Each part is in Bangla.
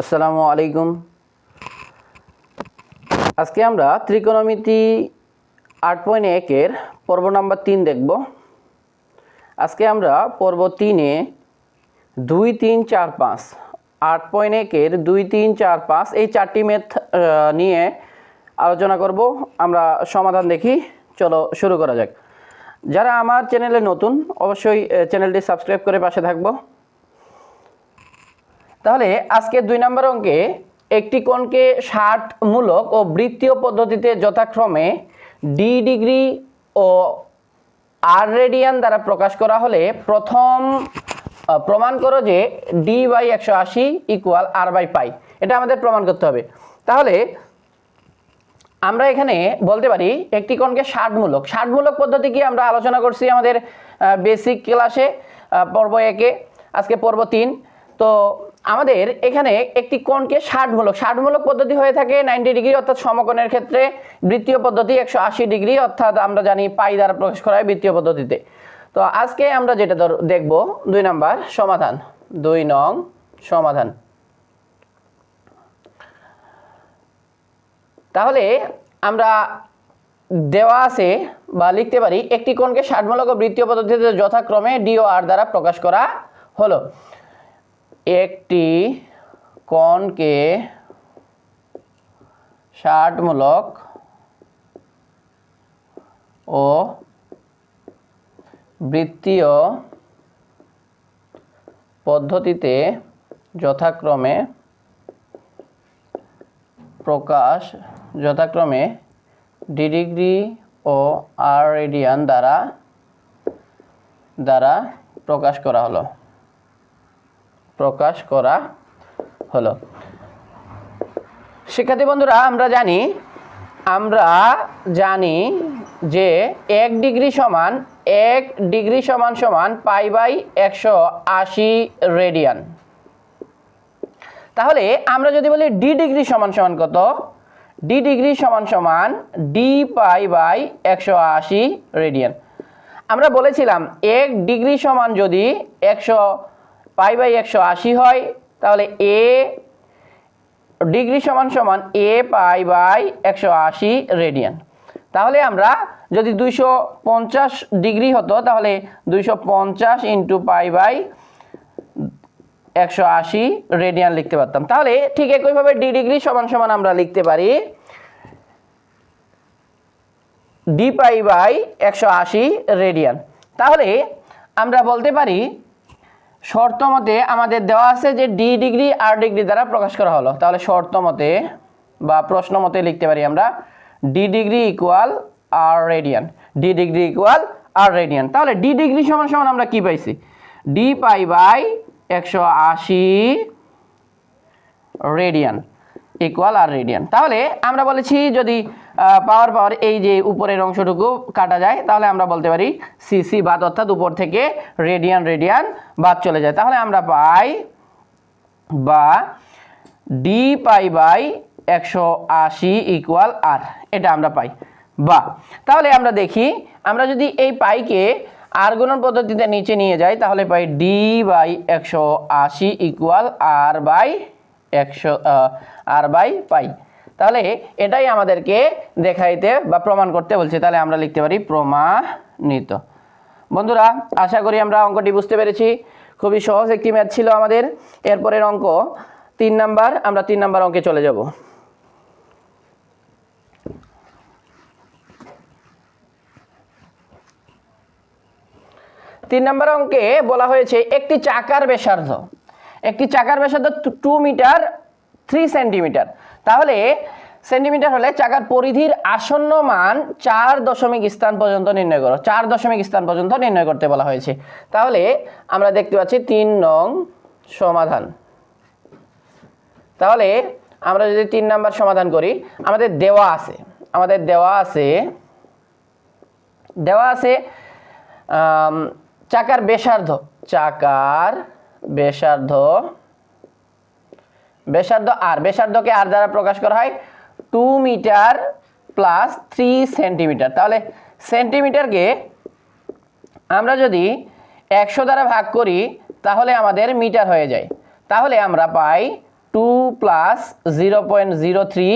আসসালামু আলাইকুম। আজকে আমরা ত্রিকোণমিতি আট পয়েন্ট একের পর্ব নাম্বার তিন দেখব। আজকে আমরা পর্ব তিনে দুই, তিন, চার, পাঁচ, আট পয়েন্ট একের দুই, তিন, চার, পাঁচ এই চারটি মেথ নিয়ে আলোচনা করব। আমরা সমাধান দেখি, চলো শুরু করা যাক। যারা আমার চ্যানেলে নতুন, অবশ্যই চ্যানেলটি সাবস্ক্রাইব করে পাশে থাকব। তাহলে আজকে দুই নম্বর অঙ্কে একটি কোণকে ষাট মূলক ও বৃত্তীয় পদ্ধতিতে যথাক্রমে ডি ডিগ্রি ও আর রেডিয়ান দ্বারা প্রকাশ করা হলে প্রথম প্রমাণ করো যে ডি বাই একশো আশি ইকুয়াল আর বাই পাই। এটা আমাদের প্রমাণ করতে হবে। তাহলে আমরা এখানে বলতে পারি একটি কোণকে ষাটমূলক। ষাটমূলক পদ্ধতি কি আমরা আলোচনা করছি আমাদের বেসিক ক্লাসে পর্ব একে, আজকে পর্ব তিন। তো আমাদের এখানে একটি কোণকে ষাটমূলক ষাটমূলক পদ্ধতি হয়ে থাকে নাইনটি ডিগ্রি অর্থাৎ সমকোণের ক্ষেত্রে। বৃত্তীয় পদ্ধতি একশো আশি ডিগ্রি অর্থাৎ আমরা জানি পাই দ্বারা প্রকাশ করা হয় বৃত্তীয় পদ্ধতিতে। তো আজকে আমরা যেটা দেখব, দুই নাম্বার, সমাধান। দুই নং সমাধান। তাহলে আমরা দেওয়া আছে বা লিখতে পারি, একটি কোণকে ষাটমূলক ও বৃত্তীয় পদ্ধতিতে যথাক্রমে ডি ও আর দ্বারা প্রকাশ করা হলো। একটি কোণকে ষাটমূলক ও বৃত্তীয় পদ্ধতিতে যথাক্রমে প্রকাশ, যথাক্রমে ডিগ্রি ও আর রেডিয়ান দ্বারা দ্বারা প্রকাশ করা হলো। প্রকাশ করা হলো। শিক্ষার্থী বন্ধুরা, আমরা জানি আমরা জানি যে এক ডিগ্রি সমান, এক ডিগ্রি সমান সমান পাই বাই একশো আশি রেডিয়ান। তাহলে আমরা যদি বলি ডি ডিগ্রি সমান সমান কত? ডি ডিগ্রি সমান সমান ডি পাই বাই একশো আশি রেডিয়ান। আমরা বলেছিলাম, এক ডিগ্রি সমান যদি একশো পাই বাই একশো আশি হয়, তাহলে এ ডিগ্রি সমান সমান এ পাই বাই একশো আশি রেডিয়ান। তাহলে আমরা যদি দুইশো পঞ্চাশ ডিগ্রি হতো, তাহলে দুইশো পঞ্চাশ ইন্টু পাই বাই একশো আশি রেডিয়ান লিখতে পারতাম। তাহলে ঠিক একইভাবে ডি ডিগ্রি সমান সমান আমরা লিখতে পারি ডি পাই বাই একশো আশি রেডিয়ান। তাহলে আমরা বলতে পারি শর্ত মতে আমাদের দেওয়া আছে যে ডি ডিগ্রি আর ডিগ্রি দ্বারা প্রকাশ করা হলো। তাহলে শর্ত মতে বা প্রশ্ন মতে লিখতে পারি আমরা D degree equal R radian D degree equal R radian তাহলে ডি ডিগ্রি সমান সমান আমরা কি পাইছি? ডি পাই বাই একশো আশি রেডিয়ান ইকুয়াল আর রেডিয়ান তাহলে আমরা বলেছি যদি পাওয়ার পাওয়ার এই যে উপরের অংশটুকু কাটা যায়, তাহলে আমরা বলতে পারি সিসি বাদ অর্থাৎ উপর থেকে রেডিয়ান রেডিয়ান বাদ চলে যায়। তাহলে আমরা পাই বা ডি পাই বাই একশো আশি ইকুয়াল আর এটা আমরা পাই। বা, তাহলে আমরা দেখি, আমরা যদি এই পাইকে আর গুণন পদ্ধতিতে নিচে নিয়ে যাই, তাহলে পাই ডি বাই একশো আশি ইকুয়াল আর বাই একশো আর বাই পাই। তাহলে এটাই আমাদেরকে দেখাইতে বা প্রমাণ করতে বলছে। তাহলে আমরা লিখতে পারি প্রমাণিত। বন্ধুরা, আশা করি আমরা অঙ্কটি বুঝতে পেরেছি। খুবই সহজ একটি ম্যাথ ছিল আমাদের। এরপরের অঙ্ক তিন নাম্বার, আমরা তিন নাম্বার অঙ্কে চলে যাব। তিন নম্বর অঙ্কে বলা হয়েছে, একটি চাকার ব্যাসার্ধ। একটি চাকার ব্যাসার্ধ টু মিটার থ্রি সেন্টিমিটার তাহলে সেন্টিমিটার হলে চাকার পরিধির আসন্ন মান চার দশমিক স্থান পর্যন্ত নির্ণয় করো। চার দশমিক স্থান পর্যন্ত নির্ণয় করতে বলা হয়েছে। তাহলে আমরা দেখতে পাচ্ছি তিন নং সমাধান। তাহলে আমরা যদি তিন নাম্বার সমাধান করি, আমাদের দেওয়া আছে। আমাদের দেওয়া আছে দেওয়া আছে চাকার বেসার্ধ চাকার ব্যাসার্ধ ব্যাসার্ধ আর ব্যাসার্ধকে আর দ্বারা প্রকাশ করা হয় two metre plus three centimetre তাহলে সেন্টিমিটারকে আমরা যদি একশো দ্বারা ভাগ করি, তাহলে আমাদের মিটার হয়ে যায়। তাহলে আমরা পাই two plus zero point zero three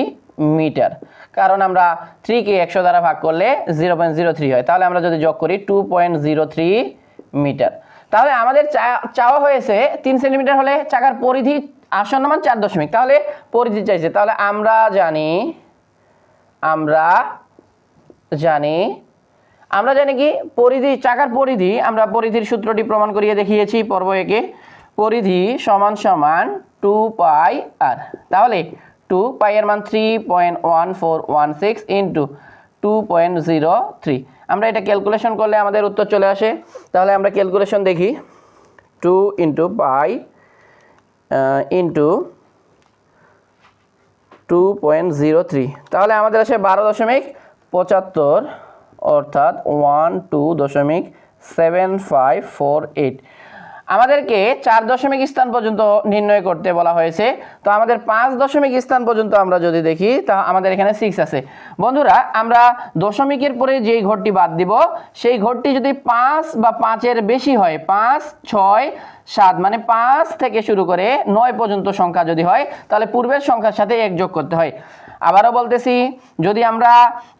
metre কারণ আমরা থ্রিকে একশো দ্বারা ভাগ করলে জিরো পয়েন্ট জিরো থ্রি হয়। তাহলে আমরা যদি যোগ করি two point zero three metre তাহলে আমাদের চাওয়া হয়েছে তিন সেন্টিমিটার হলে চাকার পরিধি আসন্ন মান চার দশমিক। তাহলে পরিধি চাইছে। তাহলে আমরা জানি আমরা জানি আমরা জানি কি? পরিধি, চাকার পরিধি, আমরা পরিধির সূত্রটি প্রমাণ করিয়ে দেখিয়েছি পর্ব একে। পরিধি সমান সমান টু পাই আর। তাহলে টু পাই এর মান three point one four one six into two point zero three আমরা এটা ক্যালকুলেশন করলে আমাদের উত্তর চলে আসে। তাহলে আমরা ক্যালকুলেশন দেখি। Two into pi into two point zero three তাহলে আমাদের আসে বারো দশমিক পঁচাত্তর, অর্থাৎ ওয়ান টু দশমিক সেভেন ফাইভ ফোর এইট আমাদেরকে চার দশমিক স্থান পর্যন্ত নির্ণয় করতে বলা হয়েছে। তো আমাদের পাঁচ দশমিক স্থান পর্যন্ত আমরা যদি দেখি, তা আমাদের এখানে সিক্স আছে। বন্ধুরা, আমরা দশমিকের পরে যেই ঘরটি বাদ দিব, সেই ঘরটি যদি পাঁচ বা পাঁচের বেশি হয়, পাঁচ, ছয়, সাত মানে পাঁচ থেকে শুরু করে নয় পর্যন্ত সংখ্যা যদি হয়, তাহলে পূর্বের সংখ্যার সাথে এক যোগ করতে হয়। আবারও বলতেছি, যদি আমরা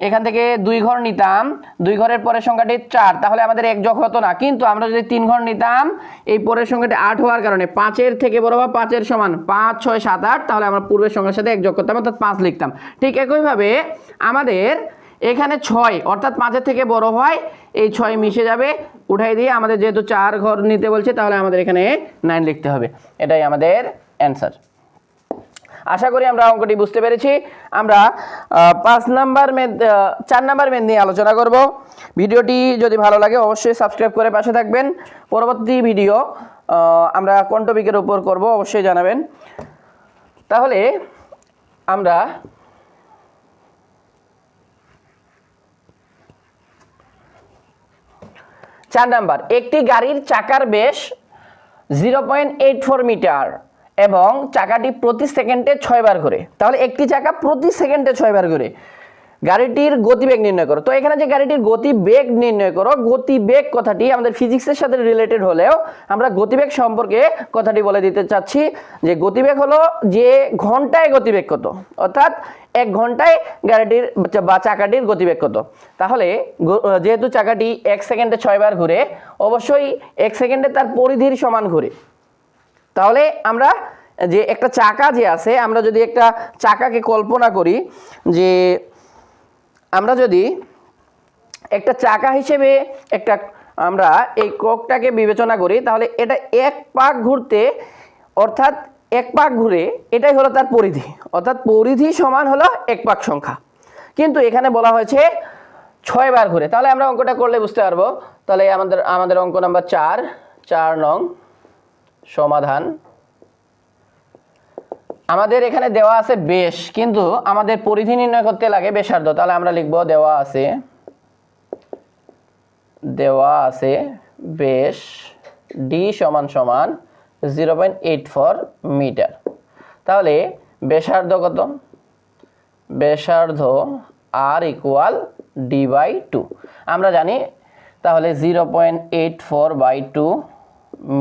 এখান থেকে দুই ঘর নিতাম, দুই ঘরের পরের সংখ্যাটি চার, তাহলে আমাদের এক যোগ হতো না। কিন্তু আমরা যদি তিন ঘর নিতাম, এই পরের সংখ্যাটি আট হওয়ার কারণে পাঁচের থেকে বড় বা পাঁচের সমান পাঁচ, ছয়, সাত, আট, তাহলে আমরা পূর্বের সংখ্যার সাথে এক যোগ করতাম, অর্থাৎ পাঁচ লিখতাম। ঠিক একইভাবে আমাদের এখানে ছয়, অর্থাৎ পাঁচের থেকে বড় হয়, এই ছয় মিশে যাবে। উঠাই দিয়ে আমাদের যেহেতু চার ঘর নিতে বলছে, তাহলে আমাদের এখানে নাইন লিখতে হবে। এটাই আমাদের অ্যান্সার আশা করি আমরা অঙ্কটি বুঝতে পেরেছি। আমরা পাঁচ নাম্বার মেদ চার নাম্বার মেদ নিয়ে আলোচনা করব। ভিডিওটি যদি ভালো লাগে অবশ্যই সাবস্ক্রাইব করে পাশে থাকবেন। পরবর্তী ভিডিও আমরা কোন টপিকের উপর করব অবশ্যই জানাবেন। তাহলে, আমরা চার নাম্বার, একটি গাড়ির চাকার বেশ zero point eight four metre এবং চাকাটি প্রতি সেকেন্ডে ছয়বার ঘুরে। তাহলে একটি চাকা প্রতি সেকেন্ডে ছয়বার ঘুরে। গাড়িটির গতিবেগ নির্ণয় করো। তো এখানে যে গাড়িটির গতিবেগ নির্ণয় করো, গতিবেগ কথাটি আমাদের ফিজিক্সের সাথে রিলেটেড হলেও আমরা গতিবেগ সম্পর্কে কথাটি বলে দিতে চাচ্ছি যে গতিবেগ হলো যে ঘন্টায় গতিবেগ কত, অর্থাৎ এক ঘন্টায় গাড়িটির বা চাকাটির গতিবেগ কত। তাহলে যেহেতু চাকাটি এক সেকেন্ডে ছয়বার ঘুরে, অবশ্যই এক সেকেন্ডে তার পরিধির সমান ঘুরে। তাহলে আমরা যে একটা চাকা যে আছে, আমরা যদি একটা চাকাকে কল্পনা করি যে আমরা যদি একটা চাকা হিসেবে একটা আমরা এই কোকটাকে বিবেচনা করি, তাহলে এটা এক পাক ঘুরতে, অর্থাৎ এক পাক ঘুরে এটাই হলো তার পরিধি, অর্থাৎ পরিধি সমান হলো এক পাক সংখ্যা। কিন্তু এখানে বলা হয়েছে ছয় বার ঘুরে। তাহলে আমরা অঙ্কটা করলে বুঝতে পারব। তাহলে আমাদের আমাদের অঙ্ক নাম্বার চার চার নং সমাধান। আমাদের এখানে দেওয়া আছে বেশ, কিন্তু আমাদের পরিধি নির্ণয় করতে লাগে বেসার্ধ। তাহলে আমরা লিখব দেওয়া আছে দেওয়া আছে বেশ ডি সমান সমান জিরো পয়েন্ট এইট মিটার তাহলে বেসার্ধ কত? বেসার্ধ R equal D by two আমরা জানি তাহলে zero point eight four by two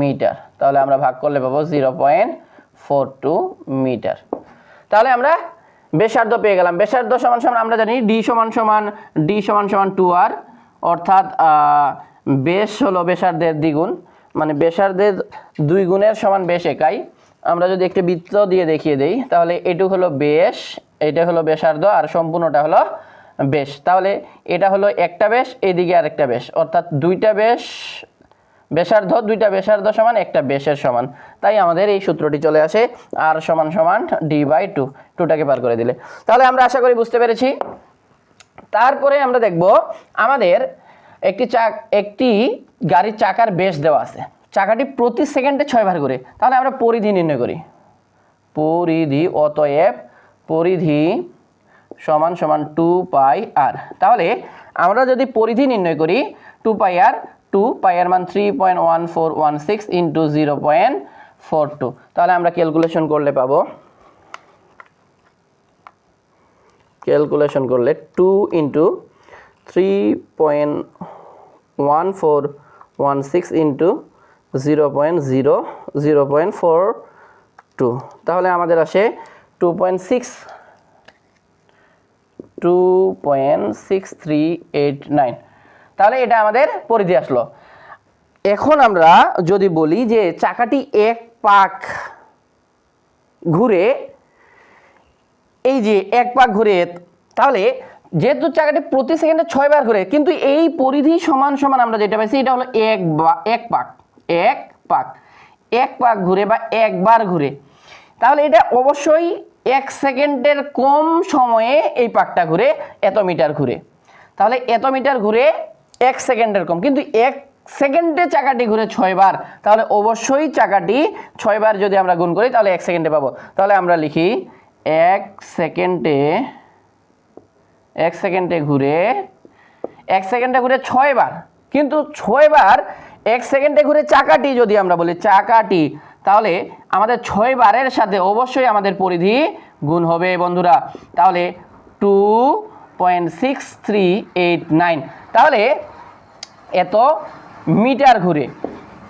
metre তাহলে আমরা ভাগ করলে পাবো zero point four two metre. তাহলে আমরা বেসার্ধ পেয়ে গেলাম। বেসার্ধ সমান সমান আমরা জানি ডি সমান সমান, ডি সমান সমান টু আর, অর্থাৎ বেশ হলো বেসার্ধের দ্বিগুণ। মানে বেসার্ধের দুই গুণের সমান বেশ একাই। আমরা যদি একটি বৃত্ত দিয়ে দেখিয়ে দেই, তাহলে এটুক হলো বেশ এটা হলো বেসার্ধ আর সম্পূর্ণটা হলো বেশ তাহলে এটা হলো একটা বেশ এদিকে আরেকটা বেশ অর্থাৎ দুইটা বেশ বেসার্ধ, দুইটা বেসার্ধ সমান, একটা বেশের সমান। তাই আমাদের এই সূত্রটি চলে আসে আর সমান সমান ডি বাই টু টুটাকে পার করে দিলে। তাহলে আমরা আশা করি বুঝতে পেরেছি। তারপরে আমরা দেখব আমাদের একটি চাক একটি গাড়ির চাকার বেশ দেওয়া আছে। চাকাটি প্রতি সেকেন্ডে ছয় ছয়বার করে তাহলে আমরা পরিধি নির্ণয় করি। পরিধি অতএব পরিধি সমান সমান টু পাই আর তাহলে আমরা যদি পরিধি নির্ণয় করি টু পাই আর টু পাই আর মান three point one four one six into zero point four two তাহলে আমরা ক্যালকুলেশন করলে পাবো ক্যালকুলেশন করলে two into three point one four one six into zero point zero zero point four two তাহলে আমাদের আসে two point six two point six three eight nine তাহলে এটা আমাদের পরিধি আসলো। এখন আমরা যদি বলি যে চাকাটি এক পাক ঘুরে, এই যে এক পাক ঘুরে, তাহলে যেহেতু চাকাটি প্রতি সেকেন্ডে ছয়বার ঘুরে, কিন্তু এই পরিধি সমান সমান আমরা যেটা পাইছি এটা হলো এক বা, এক পাক এক পাক এক পাক ঘুরে বা একবার ঘুরে। তাহলে এটা অবশ্যই এক সেকেন্ডের কম সময়ে এই পাকটা ঘুরে, এত মিটার ঘুরে। তাহলে এত মিটার ঘুরে এক সেকেন্ডের কম। কিন্তু এক সেকেন্ডে চাকাটি ঘুরে ছয়বার তাহলে অবশ্যই চাকাটি ছয়বার যদি আমরা গুণ করি, তাহলে এক সেকেন্ডে পাবো। তাহলে আমরা লিখি, এক সেকেন্ডে এক সেকেন্ডে ঘুরে, এক সেকেন্ডে ঘুরে ছয়বার কিন্তু ছয়বার এক সেকেন্ডে ঘুরে চাকাটি যদি আমরা বলি চাকাটি, তাহলে আমাদের ছয় বারের সাথে অবশ্যই আমাদের পরিধি গুণ হবে, বন্ধুরা। তাহলে two point six three eight nine তাহলে এত মিটার ঘুরে।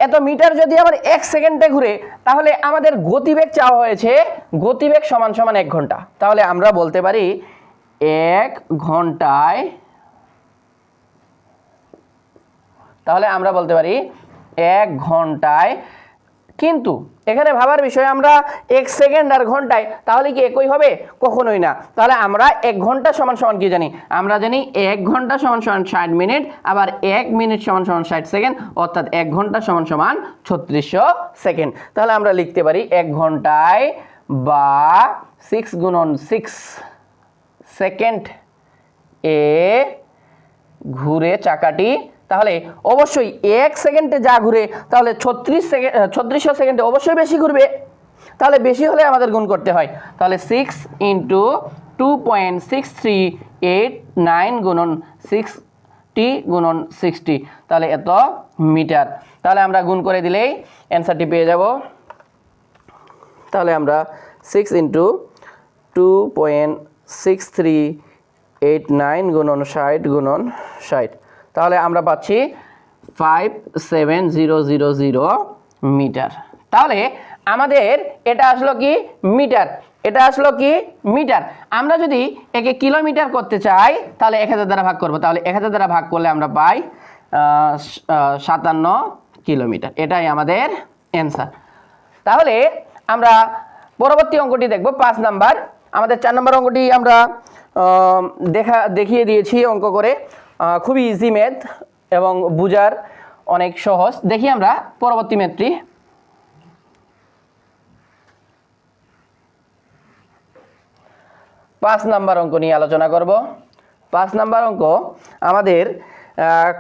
এত মিটার যদি আবার এক সেকেন্ডে ঘুরে, তাহলে আমাদের গতিবেগ চাওয়া হয়েছে, গতিবেগ সমান সমান এক ঘণ্টা। তাহলে আমরা বলতে পারি এক ঘন্টায়, তাহলে আমরা বলতে পারি এক ঘন্টায় কিন্তু এখানে ভাবার বিষয়, আমরা এক সেকেন্ড আর ঘন্টায়, তাহলে কি একই হবে? কখনোই না। তাহলে আমরা এক ঘণ্টা সমান সমান কি জানি? আমরা জানি এক ঘণ্টা সমান সমান ষাট মিনিট, আবার এক মিনিট সমান সমান ষাট সেকেন্ড, অর্থাৎ এক ঘণ্টা সমান সমান ছত্রিশশো সেকেন্ড। তাহলে আমরা লিখতে পারি এক ঘন্টায় বা সিক্স গুণন সিক্স সেকেন্ড এ ঘুরে চাকাটি তাহলে অবশ্যই এক সেকেন্ডে যা ঘুরে, তাহলে ছত্রিশ সেকেন্ড ছত্রিশশো সেকেন্ডে অবশ্যই বেশি ঘুরবে। তাহলে বেশি হলে আমাদের গুণ করতে হয়। তাহলে six into two point six three eight nine গুণন সিক্স টি গুণন সিক্সটি তাহলে এত মিটার। তাহলে আমরা গুণ করে দিলেই অ্যান্সারটি পেয়ে যাব। তাহলে আমরা six into two point six three eight nine গুণন ষাট গুণন ষাট। তাহলে আমরা পাচ্ছি five seven zero zero zero metre তাহলে আমাদের এটা আসলো কি মিটার এটা আসলো কি মিটার আমরা যদি একে কিলোমিটার করতে চাই, তাহলে এক হাজার দ্বারা ভাগ করব। তাহলে এক হাজার দ্বারা ভাগ করলে আমরা পাই সাতান্ন কিলোমিটার এটাই আমাদের অ্যান্সার তাহলে আমরা পরবর্তী অঙ্কটি দেখব, পাঁচ নাম্বার। আমাদের চার নম্বর অঙ্কটি আমরা দেখা, দেখিয়ে দিয়েছি অঙ্ক করে। খুবই ইজি ম্যাথ এবং বুজার অনেক সহজ। দেখি আমরা পরবর্তী ম্যাথটি পাঁচ নাম্বার অঙ্ক নিয়ে আলোচনা করব। পাঁচ নাম্বার অঙ্ক আমাদের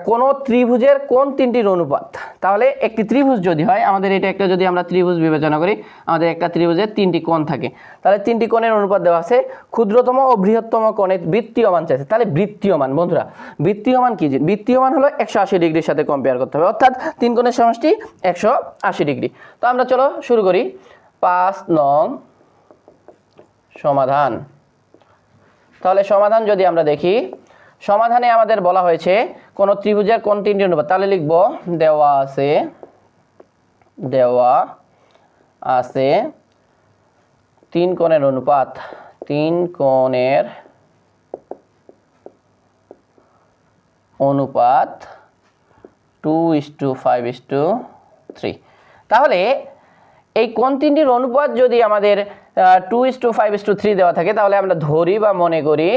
কোনো ত্রিভুজের কোন তিনটির অনুপাত? তাহলে একটি ত্রিভুজ যদি হয়, আমাদের এটা একটা যদি আমরা ত্রিভুজ বিবেচনা করি, আমাদের একটা ত্রিভুজের তিনটি কোণ থাকে। তাহলে তিনটি কোণের অনুপাত দেওয়া আছে, ক্ষুদ্রতম ও বৃহত্তম কোণের বৃত্তীয় মান চাইছে। তাহলে বৃত্তীয় মান বন্ধুরা বৃত্তীয় মান কি? বৃত্তীয় মান হলো একশো আশি ডিগ্রির সাথে কম্পেয়ার করতে হবে। অর্থাৎ তিন কোণের সমষ্টি একশো আশি ডিগ্রি। তো আমরা চলো শুরু করি। পাঁচ নং সমাধান। তাহলে সমাধান যদি আমরা দেখি সমাধানে আমাদের বলা হয়েছে কোন ত্রিভুজের কোন তিনটি অনুপাত। তাহলে লিখব, দেওয়া আছে দেওয়া আছে তিন কোণের অনুপাত। তিন কোণের অনুপাত two is to five is to three তাহলে এই কোন তিনটির অনুপাত যদি আমাদের two is to five is to three দেওয়া থাকে, তাহলে আমরা ধরি বা মনে করি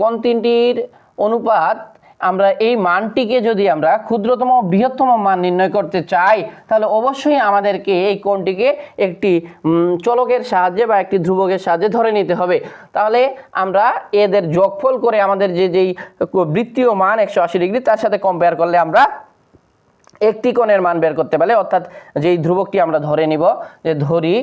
কোন তিনটির অনুপাত আমরা এই মানটিকে যদি আমরা ক্ষুদ্রতম বৃহত্তম মান নির্ণয় করতে চাই, তাহলে অবশ্যই আমাদেরকে এই কোণটিকে একটি চলকের সাহায্যে বা একটি ধ্রুবকের সাহায্যে ধরে নিতে হবে। তাহলে আমরা এদের যোগফল করে আমাদের যে যেই বৃত্তীয় মান একশো আশি ডিগ্রি, তার সাথে কম্পেয়ার করলে আমরা একটি কোণের মান বের করতে পারলে, অর্থাৎ যেই ধ্রুবকটি আমরা ধরে নিব, যে ধরি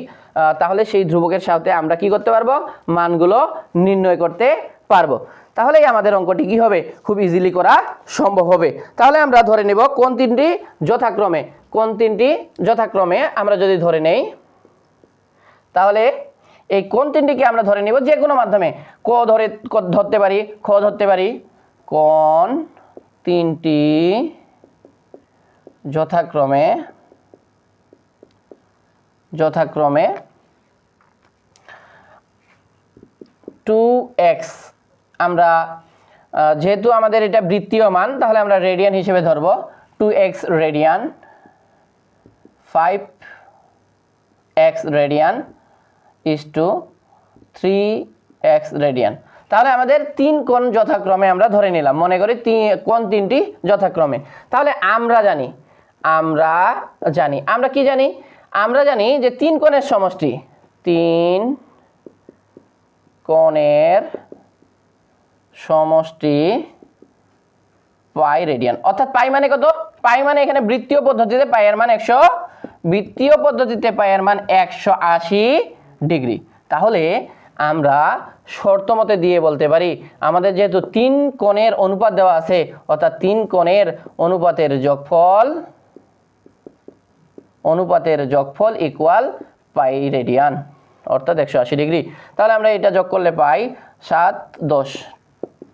তাহলে সেই ধ্রুবকের সাথে আমরা কি করতে পারব? মানগুলো নির্ণয় করতে পারব। তাহলেই আমাদের অঙ্কটি কি হবে? খুব ইজিলি করা সম্ভব হবে। তাহলে আমরা ধরে নেব কোন তিনটি যথাক্রমে, কোন তিনটি যথাক্রমে আমরা যদি ধরে নেই, তাহলে এই কোন তিনটিকে আমরা ধরে নেব? যে কোনো মাধ্যমে। ক ধরে ধরতে পারি, খ ধরতে পারি। কোন তিনটি যথাক্রমে যথাক্রমে টু এক্স আমরা যেহেতু আমাদের এটা বৃত্তীয় মান তাহলে আমরা রেডিয়ান হিসেবে ধরবো two X radian five X radian is to three X radian তাহলে আমাদের তিন কোণ যথাক্রমে আমরা ধরে নিলাম। মনে করি তি- কোণ তিনটি যথাক্রমে। তাহলে আমরা জানি আমরা জানি। আমরা কি জানি? আমরা জানি যে তিন কোণের সমষ্টি, তিন কোণের সমষ্টি পাই রেডিয়ান। অর্থাৎ পাই মানে কত? পাই মানে এখানে বৃত্তীয় পদ্ধতিতে পাইয়ের মান একশো, বৃত্তীয় পদ্ধতিতে পাইয়ের মান একশো আশি ডিগ্রি। তাহলে আমরা শর্ত মতে দিয়ে বলতে পারি, আমাদের যেহেতু তিন কোণের অনুপাত দেওয়া আছে, অর্থাৎ তিন কোণের অনুপাতের যোগফল অনুপাতের যোগফল ইকুয়াল পাই রেডিয়ান অর্থাৎ একশো আশি ডিগ্রি তাহলে আমরা এটা যোগ করলে পাই সাত দশ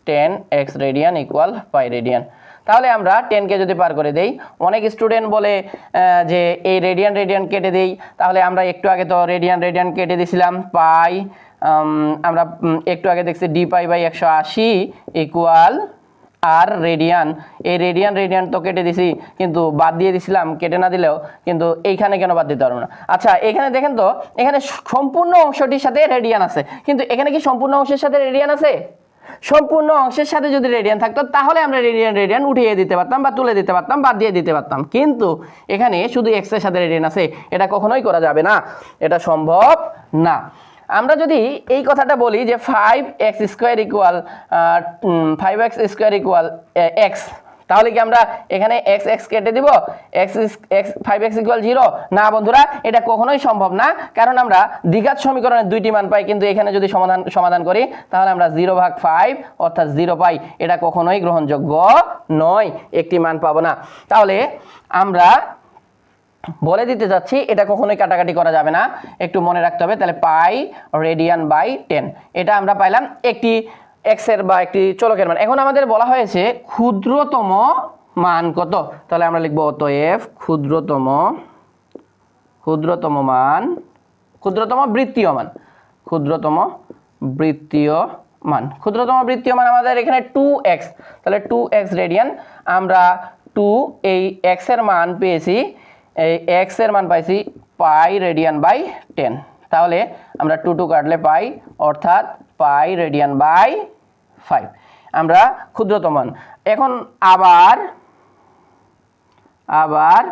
ten x radian equal pi radian তাহলে আমরা টেনকে যদি পার করে দেই, অনেক স্টুডেন্ট বলে যে এই রেডিয়ান রেডিয়ান কেটে দেই, তাহলে আমরা একটু আগে তো রেডিয়ান রেডিয়ান কেটে দিয়েছিলাম পাই আমরা একটু আগে দেখছি ডি পাই বাই একশো আশি ইকুয়াল আর রেডিয়ান এই রেডিয়ান রেডিয়ান তো কেটে দিছি, কিন্তু বাদ দিয়ে দিছিলাম, কেটে না দিলেও কিন্তু এইখানে কেন বাদ দিতে পারব না? আচ্ছা এখানে দেখেন তো, এখানে সম্পূর্ণ অংশটির সাথে রেডিয়ান আছে। কিন্তু এখানে কি সম্পূর্ণ অংশের সাথে রেডিয়ান আছে? সম্পূর্ণ অংশের সাথে যদি রেডিয়ান থাকতো, তাহলে আমরা রেডিয়ান রেডিয়ান উঠিয়ে দিতে পারতাম বা তুলে দিতে পারতাম, বাদ দিয়ে দিতে পারতাম। কিন্তু এখানে শুধু এক্সের সাথে রেডিয়ান আছে, এটা কখনোই করা যাবে না। এটা সম্ভব না। আমরা যদি এই কথাটা বলি যে five x square equal five x square equal x তাহলে কি আমরা এখানে এক্স এক্স কেটে দিব? X x five x equal zero না বন্ধুরা, এটা কখনোই সম্ভব না, কারণ আমরা দ্বিঘাত সমীকরণের দুইটি মান পাই, কিন্তু এখানে যদি সমাধান সমাধান করি, তাহলে আমরা জিরো ভাগ ফাইভ অর্থাৎ জিরো পাই। এটা কখনোই গ্রহণযোগ্য নয়, একটি মান পাবো না। তাহলে আমরা বলে দিতে যাচ্ছি, এটা কখনোই কাটাকাটি করা যাবে না। একটু মনে রাখতে হবে, তাহলে পাই রেডিয়ান বাই টেন। এটা আমরা পাইলাম একটি এক্সের বা একটি চলকের মান। এখন আমাদের বলা হয়েছে ক্ষুদ্রতম মান কত? তাহলে আমরা লিখব অতএব ক্ষুদ্রতম ক্ষুদ্রতম মান, ক্ষুদ্রতম বৃত্তীয় মান। ক্ষুদ্রতম বৃত্তীয় মান। ক্ষুদ্রতম বৃত্তীয় মান আমাদের এখানে টু এক্স তাহলে টু এক্স রেডিয়ান আমরা টু এই এক্সের মান পেয়েছি এই এক্সের মান পাইছি পাই রেডিয়ান বাই টেন। তাহলে আমরা টু টু কাটলে পাই, অর্থাৎ পাই রেডিয়ান বাই ফাইভ আমরা ক্ষুদ্রতম মান। এখন আবার আবার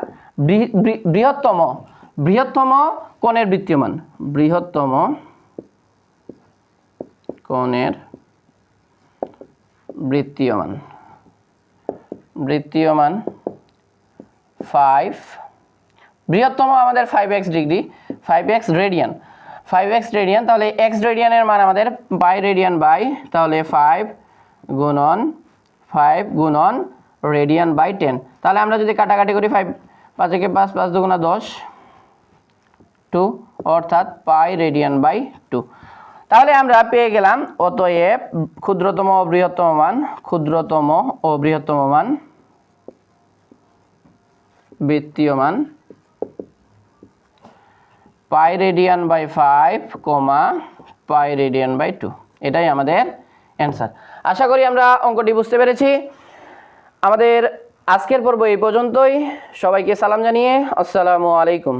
বৃহত্তম বৃহত্তম কোণের বৃত্তীয় মান বৃহত্তম কোণের বৃত্তীয় মান বৃত্তীয় মান ফাইভ বৃহত্তম আমাদের five x degree five x radian five x radian তাহলে এক্স রেডিয়ানের মান আমাদের বাই রেডিয়ান বাই তাহলে ফাইভ গুণন ফাইভ গুণন রেডিয়ান বাই টেন তাহলে আমরা যদি কাটাকাটি করি ফাইভ পাঁচ একে পাঁচ পাঁচ দুগুণা দশ টু অর্থাৎ পাই রেডিয়ান বাই টু তাহলে আমরা পেয়ে গেলাম অতএব ক্ষুদ্রতম ও বৃহত্তম মান, ক্ষুদ্রতম ও বৃহত্তম মান, বৃত্তীয় মান। Pi radian by five comma pi radian by two. এটাই আমাদের অ্যান্সার। আশা করি আমরা অঙ্কটি বুঝতে পেরেছি। আমাদের আজকের পর্ব এই পর্যন্তই। সবাইকে সালাম জানিয়ে আসসালামু আলাইকুম।